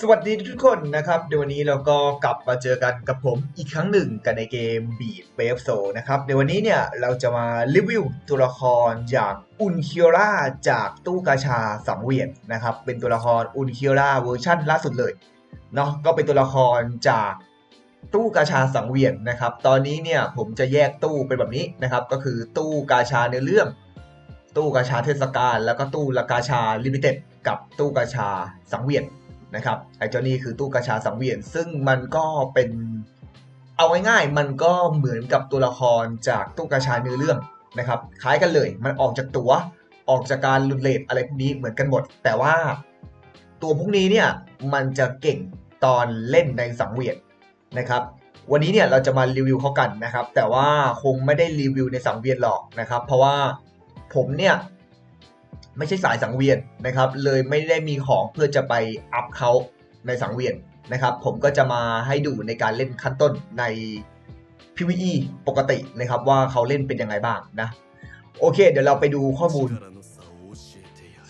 สวัสดีทุกคนนะครับเดี๋ยววันนี้เราก็กลับมาเจอกันกับผมอีกครั้งหนึ่งกันในเกม Beat w a v e s o นะครับเดี๋ยววันนี้เนี่ยเราจะมารีวิวตัวละครอย่างอุนคิโอราจากตู้กาชาสังเวียนนะครับเป็นตัวละครอุนคิโอราเวอร์ชั่นล่าสุดเลยเนาะก็เป็นตัวละครจากตู้กาชาสังเวียนนะครับตอนนี้เนี่ยผมจะแยกตู้เป็นแบบนี้นะครับก็คือตู้กาชาในเรื่อง ตู้กาชาเทศกาลแล้วก็ตู้ละกาชาลิมิเต็ดกับตู้กาชาสังเวียน นะครับไอ้เจ้านี่คือตู้กาชาสังเวียน ซึ่งมันก็เป็นเอาง่ายๆมันก็เหมือนกับตัวละครจากตู้กาชาเนื้อเรื่องนะครับคล้ายกันเลย มันออกจากตัวออกจากการลุนเลทอะไรพวกนี้เหมือนกันหมด แต่ว่าตัวพวกนี้เนี่ยมันจะเก่งตอนเล่นในสังเวียนนะครับวันนี้เนี่ยเราจะมารีวิวเขากันนะครับ แต่ว่าคงไม่ได้รีวิวในสังเวียนหรอกนะครับ เพราะว่าผมเนี่ย ไม่ใช่สายสังเวียนนะครับ เลยไม่ได้มีของเพื่อจะไปอัพเขาในสังเวียนนะครับ ผมก็จะมาให้ดูในการเล่นขั้นต้นใน PVE ปกตินะครับ ว่าเขาเล่นเป็นยังไงบ้างนะ โอเค เดี๋ยวเราไปดูข้อมูล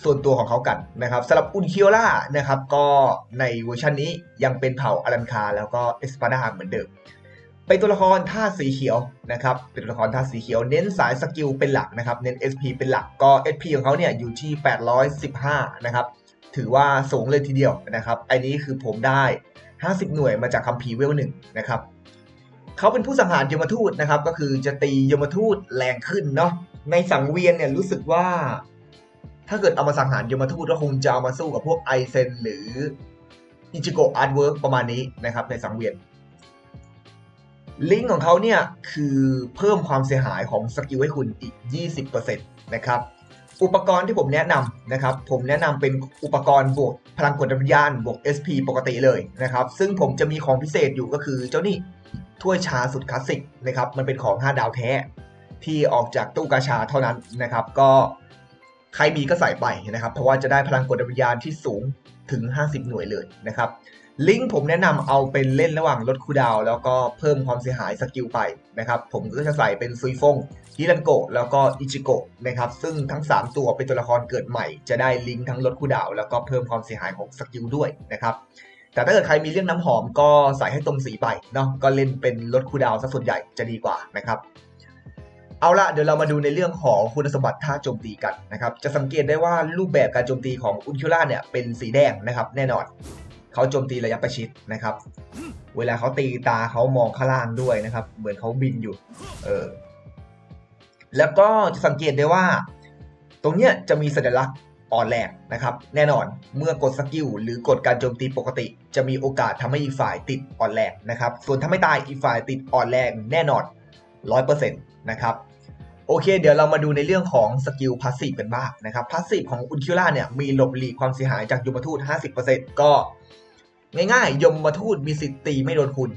ส่วนตัวของเขากันนะครับสำหรับอุนคิโอล่านะครับก็ในเวอร์ชันนี้ยังเป็นเผ่าอารันคาแล้วก็เอสปาดาเหมือนเดิม เป็นตัวละครท่าสีเขียวนะครับเป็นตัวละครท่าสีเขียวเน้นสายสกิลเป็นหลักนะครับเน้น SP เป็นหลักก็ SP ของเขาเนี่ยอยู่ที่ 815 นะครับถือว่าสูงเลยทีเดียวนะครับอันนี้คือผมได้ 50 หน่วยมาจากคัมภีร์เวลหนึ่งนะครับเขาเป็นผู้สังหารยมทูตนะครับก็คือจะตียมทูตแรงขึ้นเนาะในสังเวียนเนี่ยรู้สึกว่า ถ้าเกิดเอามาสังหารยมทูตก็คงจะเอามาสู้กับพวกไอเซนหรืออิจิโกะอาร์ตเวิร์กประมาณนี้นะครับในสังเวียน ลิงก์ของเขาเนี่ยคือเพิ่มความเสียหายของสกิลให้คุณอีก 20%นะครับ อุปกรณ์ที่ผมแนะนำนะครับ ผมแนะนำเป็นอุปกรณ์บวกพลังกดวิญญาณบวก SP ปกติเลยนะครับ ซึ่งผมจะมีของพิเศษอยู่ก็คือเจ้านี่ถ้วยชาสุดคลาสสิกนะครับ มันเป็นของ 5 ดาวแท้ ที่ออกจากตู้กาชาเท่านั้นนะครับ ก็ ใครมีก็ใส่ไปนะครับ เพราะว่าจะได้พลังกดวิญญาณที่สูงถึง 50 หน่วยเลยนะครับ ลิงก์ผมแนะนำเอาเป็นเล่นระหว่างลดคูดาวแล้วก็เพิ่มความเสียหายสกิลไปนะครับ ผมก็จะใส่เป็นซุยฟงฮิรันโกะแล้วก็อิจิโกะนะครับ ซึ่งทั้ง 3 ตัวเป็นตัวละครเกิดใหม่ จะได้ลิงก์ทั้งลดคูดาวแล้วก็เพิ่มความเสียหายของสกิลด้วยนะครับแต่ถ้าเกิดใครมีเรื่องน้ำหอมก็ใส่ให้ตรงสีไปเนาะก็เล่นเป็นลดคูดาวซะส่วนใหญ่จะดีกว่านะครับ เอาละเดี๋ยวเรามาดูในเรื่องของคุณสมบัติท่าโจมตีกันนะครับ จะสังเกตได้ว่ารูปแบบการโจมตีของอุนคิล่าเนี่ยเป็นสีแดงนะครับ แน่นอน เขาโจมตีระยะประชิดนะครับ เวลาเขาตีตาเขามองข้างล่างด้วยนะครับ เหมือนเขาบินอยู่ เออ แล้วก็จะสังเกตได้ว่า ตรงเนี้ยจะมีสัญลักษณ์อ่อนแรงนะครับ แน่นอน เมื่อกดสกิลหรือกดการโจมตีปกติ จะมีโอกาสทำให้อีกฝ่ายติดอ่อนแรงนะครับ ส่วนถ้าไม่ตายอีกฝ่ายติดอ่อนแรงแน่นอน100%นะครับ โอเค เดี๋ยวเรามาดูในเรื่องของสกิลพาสซีฟกันบ้างนะครับพาสซีฟของอุนคิล่าเนี่ยมีหลบหลีกความเสียหายจากยมทูต 50%ก็ง่ายๆยมทูตมีสิทธิ์ตีไม่โดนคุณ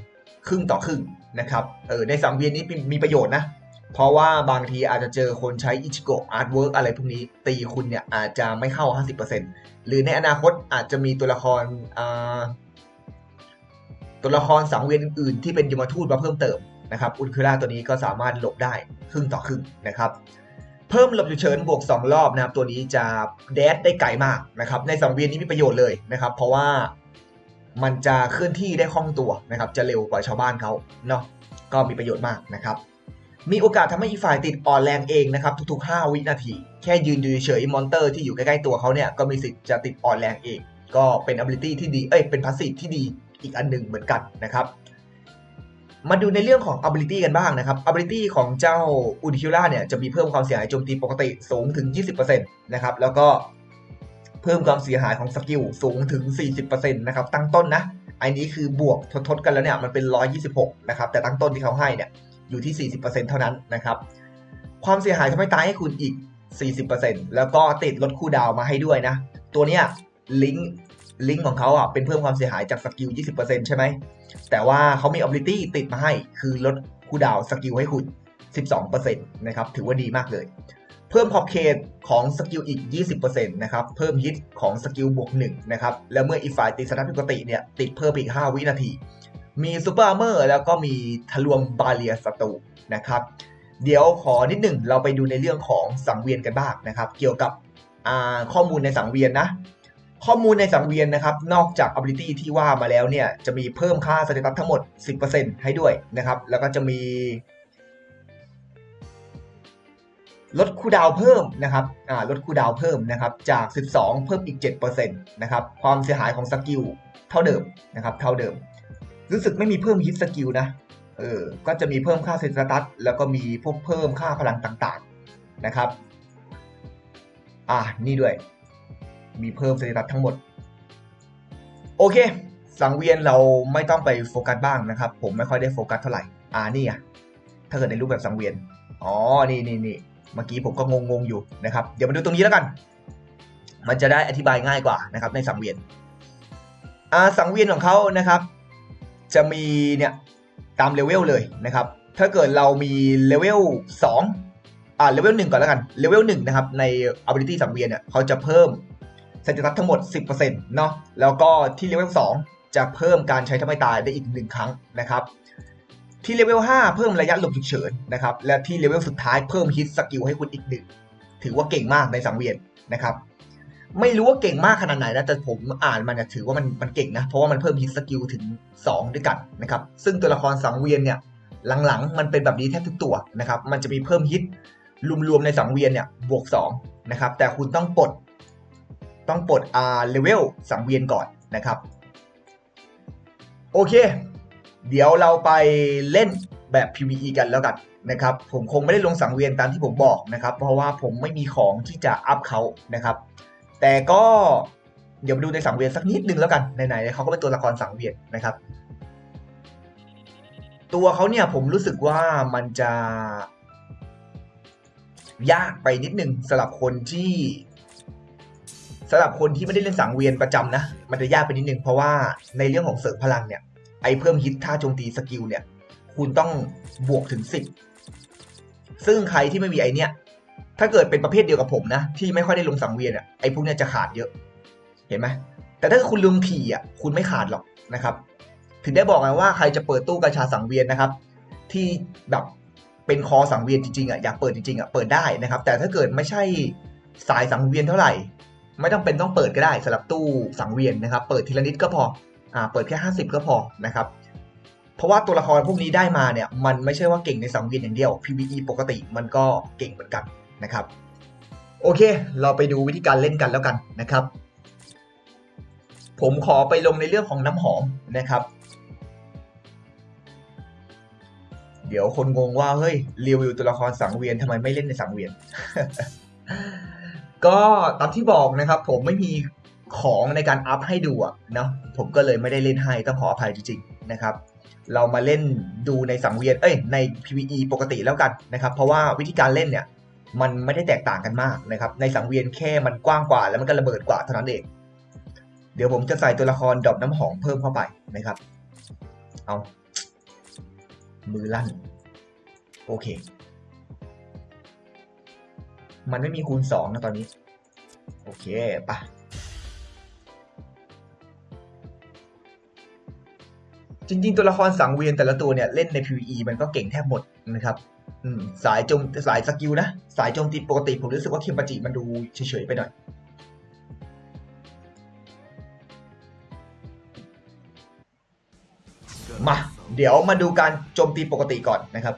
ครึ่งต่อครึ่งนะครับเออในสังเวียนนี้มีประโยชน์นะ เพราะว่าบางทีอาจจะเจอคนใช้อิจิโกะอาร์ตเวิร์กอะไรพวกนี้ ตีคุณเนี่ยอาจจะไม่เข้า 50%หรือในอนาคตอาจจะมีตัวละครอ่าตัวละครสังเวียนอื่นๆที่เป็นยมทูตมาเพิ่มเติม นะครับอุลคิล่าตัวนี้ก็สามารถหลบได้ครึ่งต่อครึ่งนะครับ เพิ่มหลบฉุกเฉินบวก 2 รอบนะครับ ตัวนี้จะแดดได้ไกลมากนะครับ ในสังเวียนนี้มีประโยชน์เลยนะครับ เพราะว่ามันจะเคลื่อนที่ได้คล่องตัวนะครับ จะเร็วกว่าชาวบ้านเขาเนาะก็มีประโยชน์มากนะครับ มีโอกาสทำให้อีกฝ่ายติดอ่อนแรงเองนะครับ ทุก ๆ 5 วินาที แค่ยืนดูเฉยมอนเตอร์ที่อยู่ใกล้ๆตัวเขาเนี่ยก็มีสิทธิ์จะติดอ่อนแรงเอง ก็เป็น ability ที่ดีเอ้ยเป็น passive ที่ดีอีกอันหนึ่งเหมือนกันนะครับ มาดูในเรื่องของ ability กันบ้างนะครับ ability ของเจ้าอุนคิล่าเนี่ยจะมีเพิ่มความเสียหายโจมตีปกติสูงถึง 20%นะครับ แล้วก็เพิ่มความเสียหายของสกิลสูงถึง 40%นะครับ ตั้งต้นนะ อันนี้คือบวกทดๆกันแล้วเนี่ยมันเป็น 126 นะครับ แต่ตั้งต้นที่เขาให้เนี่ยอยู่ที่ 40%เท่านั้นนะครับ ความเสียหายทำให้ตายให้คุณอีก 40%แล้วก็ติดลดคูลดาวมาให้ด้วยนะ ตัวเนี้ยลิงก์ ลิงก์ของเขาอะเป็นเพิ่มความเสียหายจากสกิล 20%ใช่ไหม แต่ว่าเขามี ability ติดมาให้ คือลดคูดาวสกิลให้คุณ 12%นะครับ ถือว่าดีมากเลย เพิ่มขอบเขตของสกิลอีก 20%นะครับ เพิ่มฮิตของสกิลบวก1นะครับ แล้วเมื่ออีกฝ่ายติดสถานปกติเนี่ย ติดเพิ่มอีก 5 วินาที มีซูเปอร์อาร์เมอร์แล้วก็มีทะลวงบาเลียศัตรูนะครับ เดี๋ยวขอนิดหนึ่งเราไปดูในเรื่องของสังเวียนกันบ้างนะครับ เกี่ยวกับข้อมูลในสังเวียนนะ ข้อมูลในสังเวียนนะครับ นอกจาก ability ที่ว่ามาแล้วเนี่ย จะมีเพิ่มค่าสเตตัสทั้งหมด 10%ให้ด้วยนะครับ แล้วก็จะมีลดคูดาวเพิ่มนะครับอ่าลดคูดาวเพิ่มนะครับ จาก 12 เพิ่มอีก 7%นะครับ ความเสียหายของสกิลเท่าเดิมนะครับ เท่าเดิม รู้สึกไม่มีเพิ่มฮิตสกิลนะ เออ ก็จะมีเพิ่มค่าสเตตัส แล้วก็มีพวกเพิ่มค่าพลังต่างๆ นะครับ อ่า นี่ด้วย มีเพิ่มสเตตัสทั้งหมด โอเค สังเวียนเราไม่ต้องไปโฟกัสบ้างนะครับ ผมไม่ค่อยได้โฟกัสเท่าไหร่ อ่านี่อะถ้าเกิดในรูปแบบสังเวียน อ๋อ นี่นี่นี่เมื่อกี้ผมก็งงงๆอยู่นะครับ เดี๋ยวมาดูตรงนี้แล้วกัน มันจะได้อธิบายง่ายกว่านะครับ ในสังเวียน อ่า สังเวียนของเขานะครับ จะมีเนี่ยตามเลเวลเลยนะครับ ถ้าเกิดเรามีเลเวล2อ่าเลเวล1ก่อนแล้วกันเลเวล1นะครับใน ability สังเวียนเนี่ยเขาจะเพิ่ม สเตตัสทั้งหมด 10%เนาะแล้วก็ที่เลเวล2จะเพิ่มการใช้ทำให้ตายได้อีก 1 ครั้งนะครับ ที่เลเวล5เพิ่มระยะหลบฉุกเฉินนะครับและที่เลเวลสุดท้ายเพิ่มฮิตสกิลให้คุณอีกหนึ่งถือว่าเก่งมากในสังเวียนนะครับไม่รู้ว่าเก่งมากขนาดไหนนะแต่ผมอ่านมันเนี่ยถือว่ามันมันเก่งนะ เพราะว่ามันเพิ่มฮิตสกิลถึง 2 ด้วยกันนะครับ ซึ่งตัวละครสังเวียนเนี่ยหลังๆ มันเป็นแบบนี้แทบทุกตัวนะครับ มันจะมีเพิ่มฮิตรวมๆในสังเวียนเนี่ยบวก2นะครับแต่คุณต้องปลด ต้องปลดอ่าเลเวลสังเวียนก่อนนะครับ โอเค เดี๋ยวเราไปเล่นแบบ PVE กันแล้วกันนะครับ ผมคงไม่ได้ลงสังเวียนตามที่ผมบอกนะครับ เพราะว่าผมไม่มีของที่จะอัพเขานะครับ แต่ก็เดี๋ยวมาดูในสังเวียนสักนิดนึงแล้วกันไหนๆเขาก็เป็นตัวละครสังเวียนนะครับ ตัวเขาเนี่ยผมรู้สึกว่ามันจะยากไปนิดนึงสำหรับคนที่ สำหรับคนที่ไม่ได้เล่นสังเวียนประจำนะ มันจะยากไปนิดนึง เพราะว่าในเรื่องของเสริมพลังเนี่ย ไอเพิ่มฮิตท่าโจมตีสกิลเนี่ย คุณต้องบวกถึง 10 ซึ่งใครที่ไม่มีไอเนี้ยถ้าเกิดเป็นประเภทเดียวกับผมนะ ที่ไม่ค่อยได้ลงสังเวียนอะ ไอพวกเนี้ยจะขาดเยอะ เห็นไหม แต่ถ้าคุณลงถี่อะ คุณไม่ขาดหรอกนะครับ ถึงได้บอกไงว่าใครจะเปิดตู้กระชาสังเวียนนะครับ ที่แบบเป็นคอสังเวียนจริงๆอะ อยากเปิดจริงๆอะ เปิดได้นะครับ แต่ถ้าเกิดไม่ใช่สายสังเวียนเท่าไหร่ ไม่ต้องเป็นต้องเปิดก็ได้สำหรับตู้สังเวียนนะครับ เปิดทีละนิดก็พออ่าเปิดแค่ 50 ก็พอนะครับ เพราะว่าตัวละครพวกนี้ได้มาเนี่ยมันไม่ใช่ว่าเก่งในสังเวียนอย่างเดียว PVE ปกติมันก็เก่งเหมือนกันนะครับ โอเค เราไปดูวิธีการเล่นกันแล้วกันนะครับ ผมขอไปลงในเรื่องของน้ำหอมนะครับ เดี๋ยวคนงงว่าเฮ้ยรีวิวตัวละครสังเวียนทำไมไม่เล่นในสังเวียน ก็ตามที่บอกนะครับ ผมไม่มีของในการอัพให้ดูเนาะผมก็เลยไม่ได้เล่นให้ต้องขออภัยจริงๆนะครับ เรามาเล่นดูในสังเวียนเอ้ยใน PVE ปกติแล้วกันนะครับ เพราะว่าวิธีการเล่นเนี่ยมันไม่ได้แตกต่างกันมากนะครับ ในสังเวียนแค่มันกว้างกว่าแล้วมันก็ระเบิดกว่าเท่านั้นเอง เดี๋ยวผมจะใส่ตัวละครดรอปน้ำหอมเพิ่มเข้าไปนะครับ เอา มือลั่น โอเค มันไม่มีคูณสองนะตอนนี้ โอเคปะจริงๆ ตัวละครสังเวียนแต่ละตัวเนี่ย เล่นใน PVE มันก็เก่งแทบหมดนะครับสายโจมสายสกิลนะ สายโจมตีปกติผมรู้สึกว่าเคมปาจิมันดูเฉยๆไปหน่อย มา เดี๋ยวมาดูการโจมตีปกติก่อนนะครับ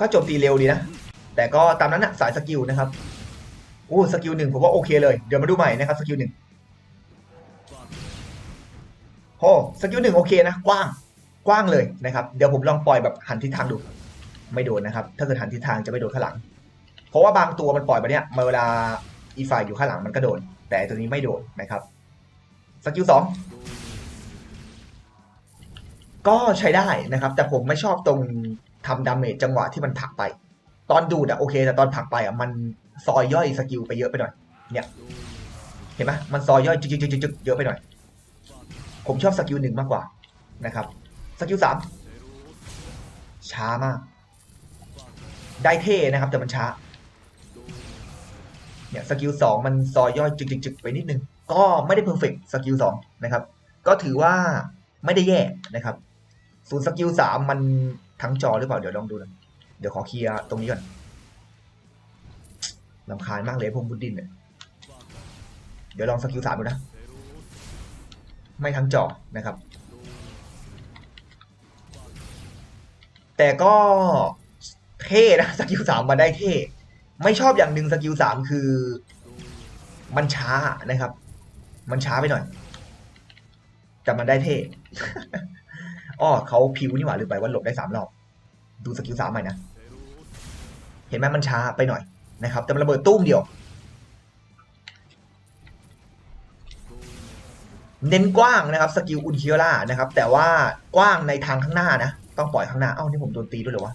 ก็โจมตีเร็วดีนะ แต่ก็ตามนั้นนะสายสกิลนะครับอู้สกิลหนึ่งผมว่าโอเคเลยเดี๋ยวมาดูใหม่นะครับสกิลหนึ่งโอ้สกิลหนึ่งโอเคนะกว้างกว้างเลยนะครับ เดี๋ยวผมลองปล่อยแบบหันทิศทางดู ไม่โดนนะครับ ถ้าเกิดหันทิศทางจะไม่โดนข้างหลัง เพราะว่าบางตัวมันปล่อยไปเนี้ยมาเวลาอีฝ่ายอยู่ข้างหลังมันก็โดน แต่ตัวนี้ไม่โดนนะครับสกิลสองก็ใช้ได้นะครับ แต่ผมไม่ชอบตรง ทำดาเมจจังหวะที่มันผักไป ตอนดูดอะโอเค แต่ตอนผักไปอะมันซอยย่อยสกิลไปเยอะไปหน่อยเนี่ยเห็นไหมมันซอยย่อยจึกๆๆเยอะไปหน่อย ผมชอบสกิลหนึ่งมากกว่านะครับสกิลสามช้ามาก ได้เท่นะครับ แต่มันช้าเนี่ยสกิลสองมันซอยย่อยจึกๆๆไปนิดนึง ก็ไม่ได้เพอร์เฟกสกิลสองนะครับ ก็ถือว่าไม่ได้แย่นะครับ ส่วนสกิลสามมัน ทั้งจอหรือเปล่าเดี๋ยวลองดูนะเดี๋ยวขอเคลียร์ตรงนี้ก่อนลำคาญมากเลยพวกบุดดินเนี่ยเดี๋ยวลองสกิลสามดูนะ ไม่ทั้งจอนะครับ แต่ก็เท่นะสกิลสามมาได้เท่ไม่ชอบอย่างหนึ่งสกิลสามคือ มันช้านะครับ มันช้าไปหน่อยแต่มันได้เท่ อ้อเขาพิวนี่หว่าลืมไปว่าหลบได้สามรอบ ดูสกิลสามใหม่นะ เห็นไหมมันช้าไปหน่อยนะครับ แต่มันระเบิดตุ้มเดียว เน้นกว้างนะครับสกิลอุนคิโอล่านะครับ แต่ว่ากว้างในทางข้างหน้านะ ต้องปล่อยข้างหน้า เอ้านี่ผมโดนตีด้วยเหรอวะ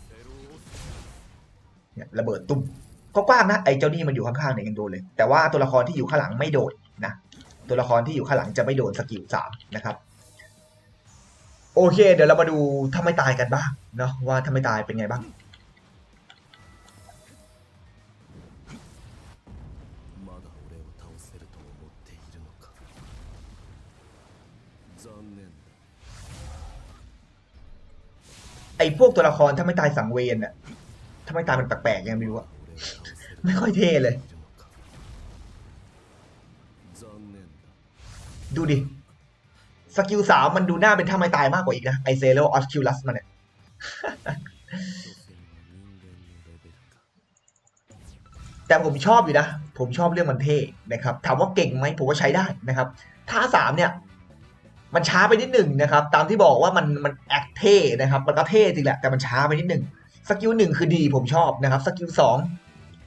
เนี่ยระเบิดตุ้มก็กว้างนะไอ้เจ้านี่มันอยู่ข้างๆเนี่ยยังโดนเลย แต่ว่าตัวละครที่อยู่ข้างหลังไม่โดนนะตัวละครที่อยู่ข้างหลังจะไม่โดนสกิลสามนะครับ โอเค เดี๋ยวเรามาดูถ้าไม่ตายกันบ้างเนาะว่าถ้าไม่ตายเป็นไงบ้าง ไอ้พวกตัวละครถ้าไม่ตายสังเวียนอะถ้าไม่ตายมันแปลกๆยังไม่รู้อะไม่ค่อยเท่เลย ดูดิ สกิลสามมันดูหน้าเป็นท่าไม้ตายมากกว่าอีกนะ ไอเซโลออสคิวลัสมันเนี่ยแต่ผมชอบอยู่นะ ผมชอบเรื่องมันเท่นะครับ ถามว่าเก่งไหมผมว่าใช้ได้นะครับท่าสามเนี่ย มันช้าไปนิดหนึ่งนะครับ ตามที่บอกว่ามันมันแอคเท่นะครับ มันก็เท่จริงแหละ แต่มันช้าไปนิดหนึ่งสกิลหนึ่งคือดีผมชอบนะครับ สกิลสอง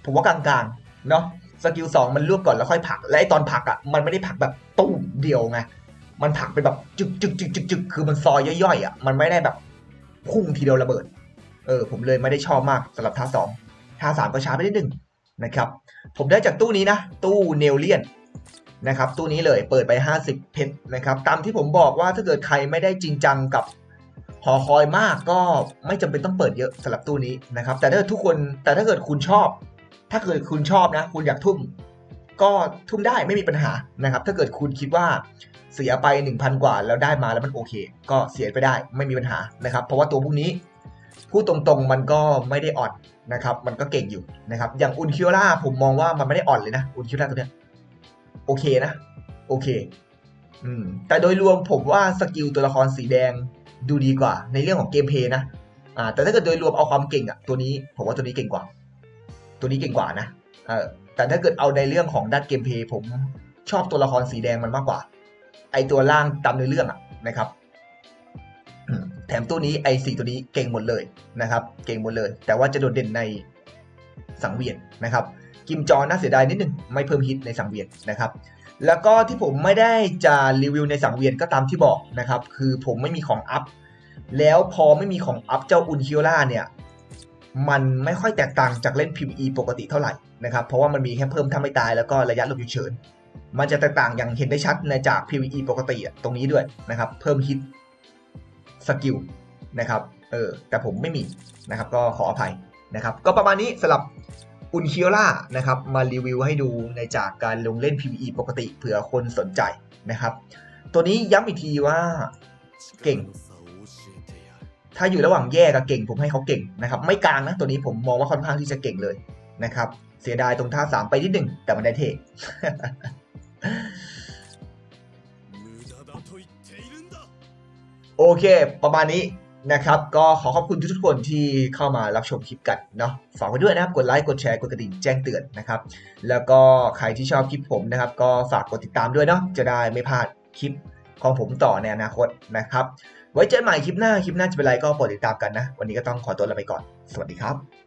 ผมว่ากลางๆ เนาะสกิลสองมันลวกก่อนแล้วค่อยผัก และไอตอนผักอะ่ะมันไม่ได้ผักแบบตุ้มเดียวไง มันผักเป็นแบบจึกจึกจึกจึกจึกคือมันซอยย่อยๆอะมันไม่ได้แบบพุ่งทีเดียวระเบิด เออ ผมเลยไม่ได้ชอบมากสำหรับท่าสองท่าสามก็ช้าไปนิดหนึ่งนะครับ ผมได้จากตู้นี้นะ ตู้เนลเลียนนะครับ ตู้นี้เลยเปิดไป 50 เพชรนะครับ ตามที่ผมบอกว่าถ้าเกิดใครไม่ได้จริงจังกับหอคอยมากก็ไม่จำเป็นต้องเปิดเยอะสำหรับตู้นี้นะครับ แต่ถ้าทุกคนแต่ถ้าเกิดคุณชอบ ถ้าเกิดคุณชอบนะ คุณอยากทุ่ม ก็ทุ่มได้ไม่มีปัญหานะครับ ถ้าเกิดคุณคิดว่า เสียไป 1,000 กว่า แล้วได้มาแล้วมันโอเค ก็เสียไปได้ไม่มีปัญหานะครับ เพราะว่าตัวพวกนี้พูดตรงๆมันก็ไม่ได้อ่อนนะครับ มันก็เก่งอยู่นะครับ อย่างอุนคิโอล่าผมมองว่ามันไม่ได้อ่อนเลยนะอุนคิโอล่าตัวเนี้ยโอเคนะ โอเค อืม แต่โดยรวมผมว่าสกิลตัวละครสีแดงดูดีกว่า ในเรื่องของเกมเพย์นะอ่า แต่ถ้าเกิดโดยรวมเอาความเก่งอะตัวนี้ผมว่าตัวนี้เก่งกว่า ตัวนี้เก่งกว่านะเออแต่ถ้าเกิดเอาในเรื่องของด้านเกมเพย์ผมชอบตัวละครสีแดงมันมากกว่า ไอตัวล่างตามในเรื่องอะนะครับแถมตัวนี้ไอสีตัวนี้เก่งหมดเลยนะครับ เก่งหมดเลย แต่ว่าจะโดดเด่นในสังเวียนนะครับ กิมจอน่าเสียดายนิดนึงไม่เพิ่มฮิตในสังเวียนนะครับ แล้วก็ที่ผมไม่ได้จะรีวิวในสังเวียนก็ตามที่บอกนะครับ คือผมไม่มีของอัพแล้วพอไม่มีของอัพเจ้าอุนคิโอล่าเนี่ยมันไม่ค่อยแตกต่างจากเล่น PVE ปกติเท่าไหร่นะครับ เพราะว่ามันมีแค่เพิ่มถ้าไม่ตายแล้วก็ระยะหลบอยู่เฉิน มันจะแตกต่างอย่างเห็นได้ชัดในจาก PVE ปกติตรงนี้ด้วยนะครับ เพิ่มฮิตสกิลนะครับเออแต่ผมไม่มีนะครับก็ขออภัยนะครับ ก็ประมาณนี้สำหรับอุนคิโอล่านะครับมารีวิวให้ดูในจากการลงเล่น PVE ปกติเผื่อคนสนใจนะครับ ตัวนี้ย้ำอีกทีว่าเก่ง ถ้าอยู่ระหว่างแย่กับเก่ง ผมให้เขาเก่งนะครับ ไม่กลางนะตัวนี้ผมมองว่าค่อนข้างที่จะเก่งเลยนะครับ เสียดายตรงท่าสามไปนิดหนึ่งแต่มันได้เทโอเค ประมาณนี้นะครับ ก็ขอขอบคุณทุกทุกคนที่เข้ามารับชมคลิปกันเนาะฝากไว้ด้วยนะครับ กดไลค์ กดแชร์ กดกระดิ่งแจ้งเตือนนะครับ แล้วก็ใครที่ชอบคลิปผมนะครับ ก็ฝากกดติดตามด้วยเนาะ จะได้ไม่พลาดคลิปของผมต่อในอนาคตนะครับ ไว้เจอใหม่คลิปหน้า คลิปหน้าจะเป็นไรก็โปรดติดตามกันนะ วันนี้ก็ต้องขอตัวลาไปก่อน สวัสดีครับ